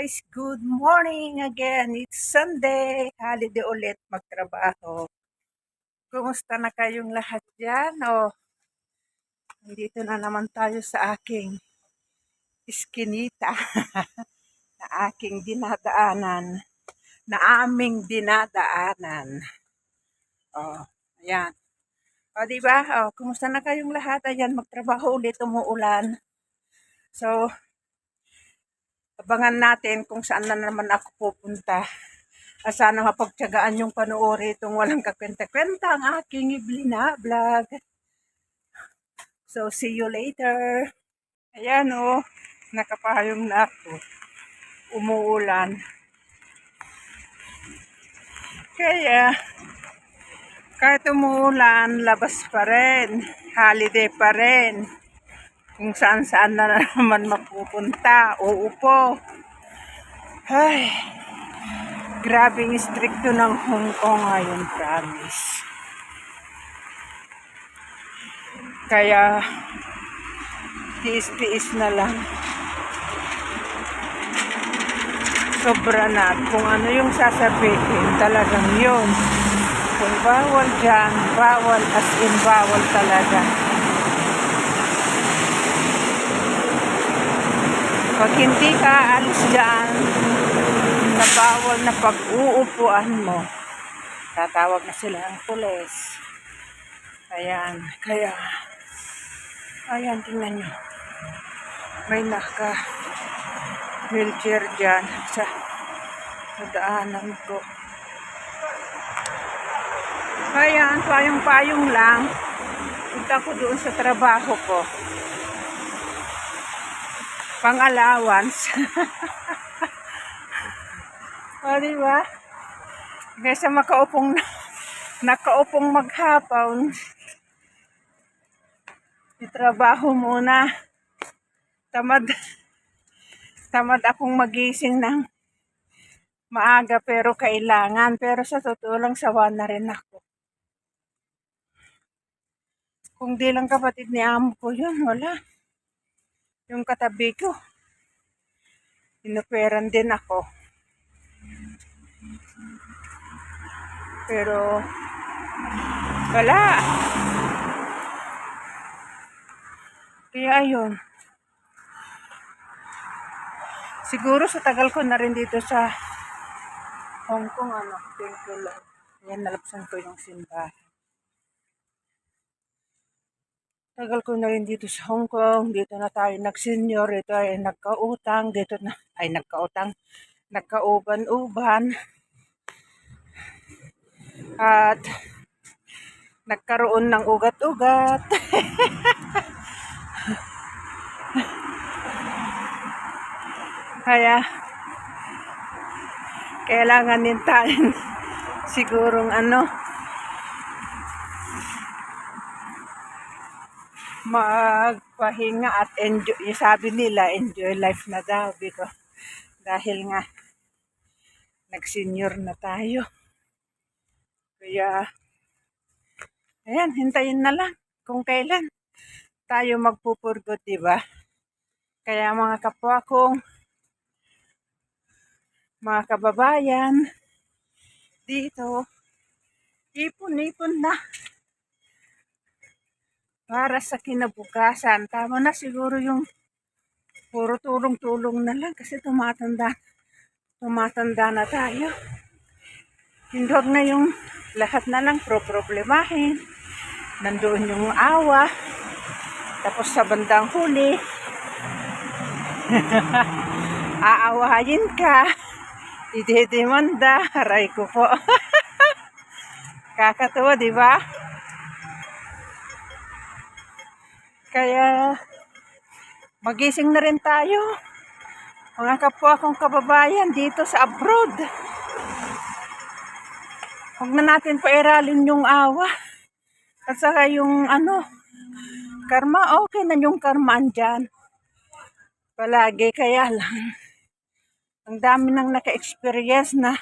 guys, good morning again. It's Sunday, holiday ulit magtrabaho. Kumusta na kayong lahat dyan? O, nandito na naman tayo sa aking iskinita na aking dinadaanan, na aming dinadaanan. O, ayan. O, diba? O, kumusta na kayong lahat? Ayan, magtrabaho ulit, umuulan. So, abangan natin kung saan na naman ako pupunta. Ah, Sana mapagtyagaan yung panoorin itong walang kakwenta-kwenta ang aking iblina vlog. So, see you later. Ayan o, oh, nakapahayong na ako. Umuulan. Kaya, kahit umuulan, labas pa rin. Holiday pa rin kung saan saan na naman mapupunta. Uupo. Ay, grabing stricto ng Hong Kong ngayon, promise. Kaya, tiis-tiis na lang. Sobra na. Kung ano yung sasabihin, talagang yun. Kung bawal dyan, bawal as in bawal talaga. Pag hindi ka alis dyan, na bawal na pag-uupuan mo, tatawag na sila ang pulis. Ayan, kaya, ayan, tingnan nyo. May naka wheelchair dyan sa, sa daanan ko. Ayan, payong-payong lang. Punta ko doon sa trabaho ko pang allowance. o, di ba? Kaysa makaupong, nakaupong maghapaw, itrabaho muna. Tamad, tamad akong magising ng maaga pero kailangan. Pero sa totoo lang, sawa na rin ako. Kung di lang kapatid ni amo ko yun, wala yung katabi ko. Inuperan din ako. Pero, wala. Kaya ayun. Siguro sa tagal ko na rin dito sa Hong Kong, ano, thank you Lord. Yan, nalapsan ko yung simbahan. Tagal ko na rin dito sa Hong Kong. Dito na tayo nag-senior. Dito ay nagkautang. Dito na, ay nagkautang. Nagkauban-uban. At nagkaroon ng ugat-ugat. Kaya, kailangan din tayo sigurong ano, magpahinga at enjoy. Sabi nila, enjoy life na daw. Because, dahil nga, nag-senior na tayo. Kaya, ayan, hintayin na lang kung kailan tayo magpupurgot, di ba? Kaya mga kapwa kong, mga kababayan, dito, ipon-ipon na para sa kinabukasan. Tama na siguro yung puro tulong-tulong na lang kasi tumatanda, tumatanda na tayo. Hindi na yung lahat na lang pro-problemahin. Nandoon yung awa. Tapos sa bandang huli, aawahin ka. Idedemanda. Aray ko po. Kakatuwa, di ba? Kaya, magising na rin tayo. Mga kapwa kong kababayan dito sa abroad. Huwag na natin pairalin yung awa. At saka yung ano, karma, okay na yung karma andyan. Palagi, kaya lang. Ang dami nang naka-experience na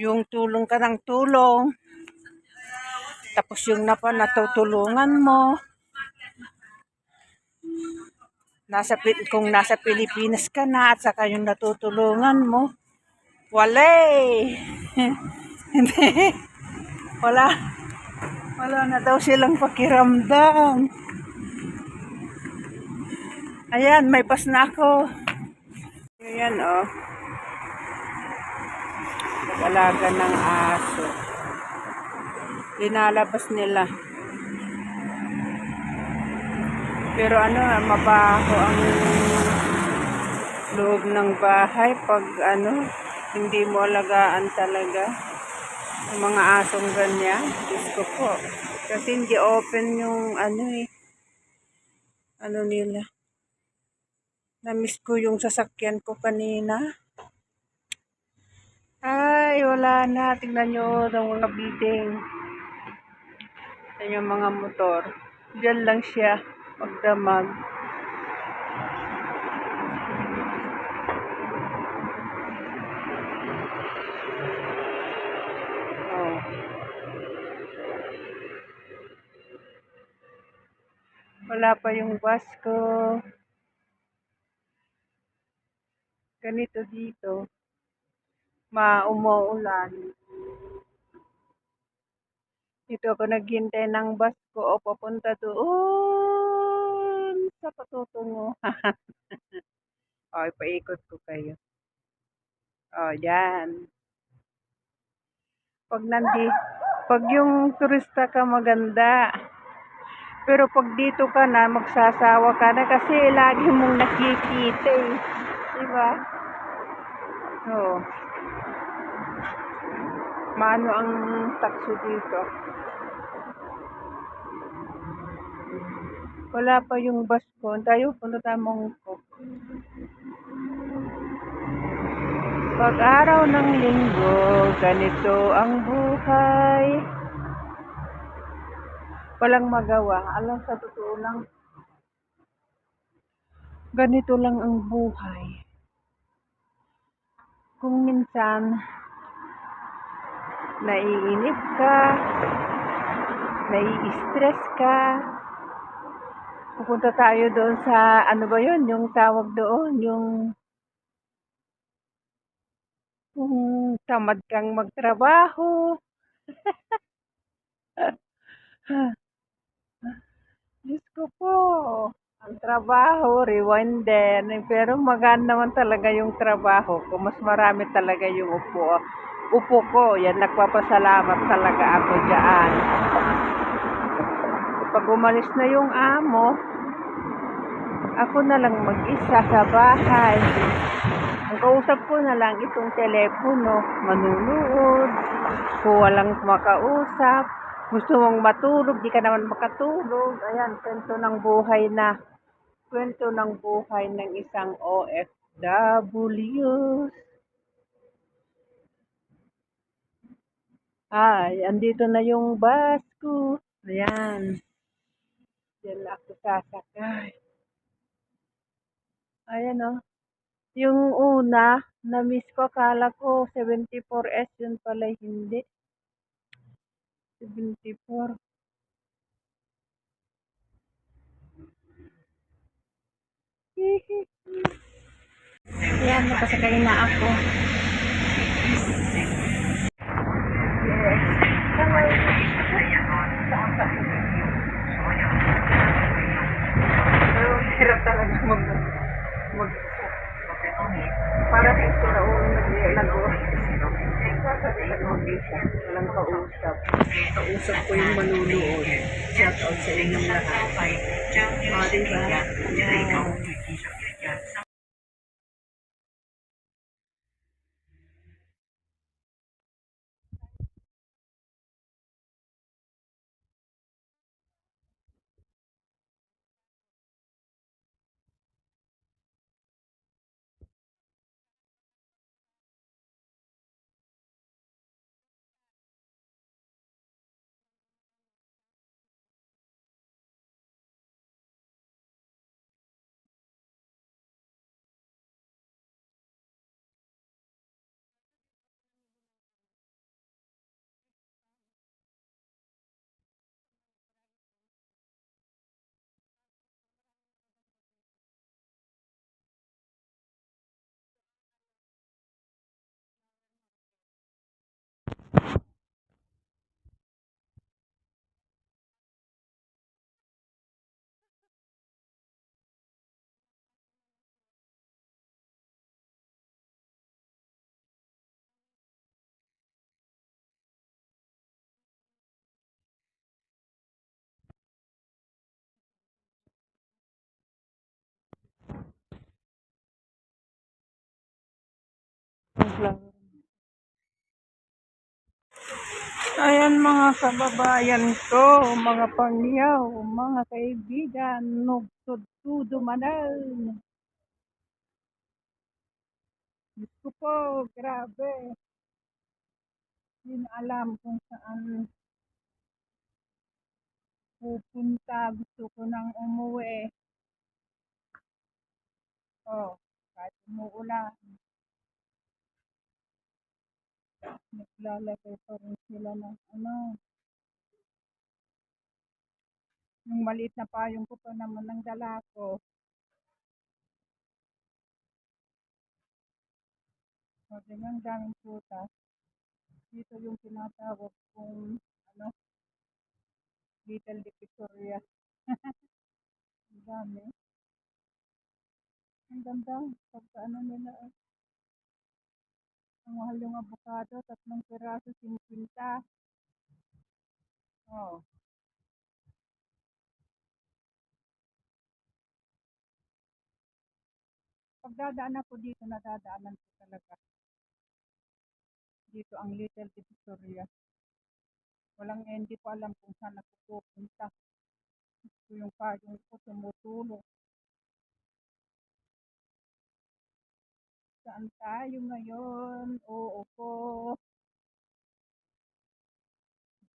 yung tulong ka ng tulong. Tapos yung napa natutulungan mo. Nasa kung nasa Pilipinas ka na at saka yung natutulungan mo, wala eh. Hindi. wala. Wala na daw silang pakiramdam. Ayan, may pas na ako. Ayan, oh. Nag-alaga ng aso. Linalabas nila. Pero ano, mabaho ang loob ng bahay pag ano, hindi mo alagaan talaga ang mga asong ganyan. Diyos ko po. Kasi hindi open yung ano eh. Ano nila. Namiss ko yung sasakyan ko kanina. Ay, wala na. Tingnan nyo ng mga building. Yan yung mga motor. Diyan lang siya. Magdamag. Oh. Wala pa yung bus ko. Ganito dito. Ma-umuulan. Dito ako naghintay ng bus ko o papunta doon sa patutungo. o, ipaikot ko kayo. O, yan. Pag nandi, pag yung turista ka maganda, pero pag dito ka na, magsasawa ka na kasi lagi mong nakikita eh. Diba? Oo. Maano ang takso dito? Wala pa yung bus ko. Tayo, punta tamong ko. Pag araw ng linggo, ganito ang buhay. Walang magawa. Alam sa totoo lang, ganito lang ang buhay. Kung minsan, naiinip ka, nai-stress ka, pupunta tayo doon sa, ano ba yun, yung tawag doon, yung, yung tamad kang magtrabaho. Diyos ko po, ang trabaho, rewind din. Pero magaan naman talaga yung trabaho ko. Mas marami talaga yung upo. Upo ko, yan, nagpapasalamat talaga ako dyan. Pag umalis na yung amo, ako na lang mag-isa sa bahay. Ang kausap ko na lang itong telepono, manunood, kung walang makausap, gusto mong matulog, di ka naman makatulog. Ayan, kwento ng buhay na, kwento ng buhay ng isang OFW. Ay, andito na yung bus ko. Ayan. Diyan na ako sasakay. Ayan o. Oh. Yung una, na-miss ko, akala ko 74S, yun pala hindi. 74. Ayan, nakasakay na ako. Pero hirap talaga mag mag para sa sila ulo nag-uusap. Walang kausap. Kausap ko yung manunood. Shout out sa inyong lahat. O, diba? Yan. Sunflower. Ayan mga kababayan ko, mga pangyaw, mga kaibigan, nugtod-tudo manal. Diyos ko po, grabe. Hindi alam kung saan pupunta. Gusto ko nang umuwi. Oh, kahit umuulan. Naglalagay pa rin sila ng ano. Yung maliit na payong ko pa naman ng dala ko. Sabi nga, ang daming prutas. Dito yung tinatawag kong ano, Little Victoria. ang dami. Ang ganda. Pagka ano nila. Ang mahal yung avocado. Tatlong piraso, 50. Oh. Pagdadaan ako dito, nadadaanan ko talaga. Dito ang Little Victoria. Walang eh, hindi ko alam kung saan ako pupunta. Ito yung payong ko tumutulong. Saan tayo ngayon? Oo po.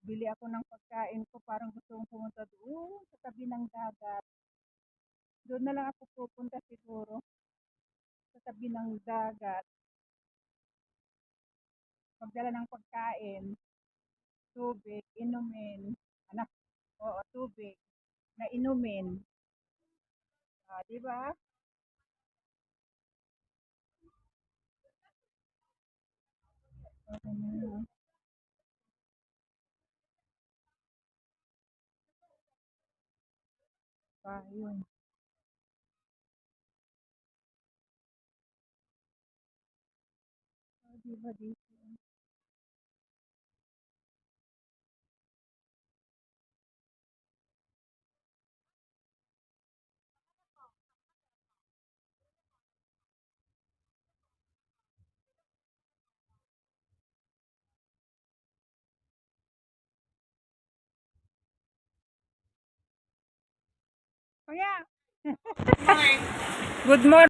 Bili ako ng pagkain ko. Parang gusto kong pumunta doon sa tabi ng dagat. Doon na lang ako pupunta siguro. Sa tabi ng dagat. Magdala ng pagkain. Tubig, inumin. Anak, oo, tubig. Na inumin. Ah, di ba? Okay na yun. Payong. Ah, di ba dito? Kuya! Good morning.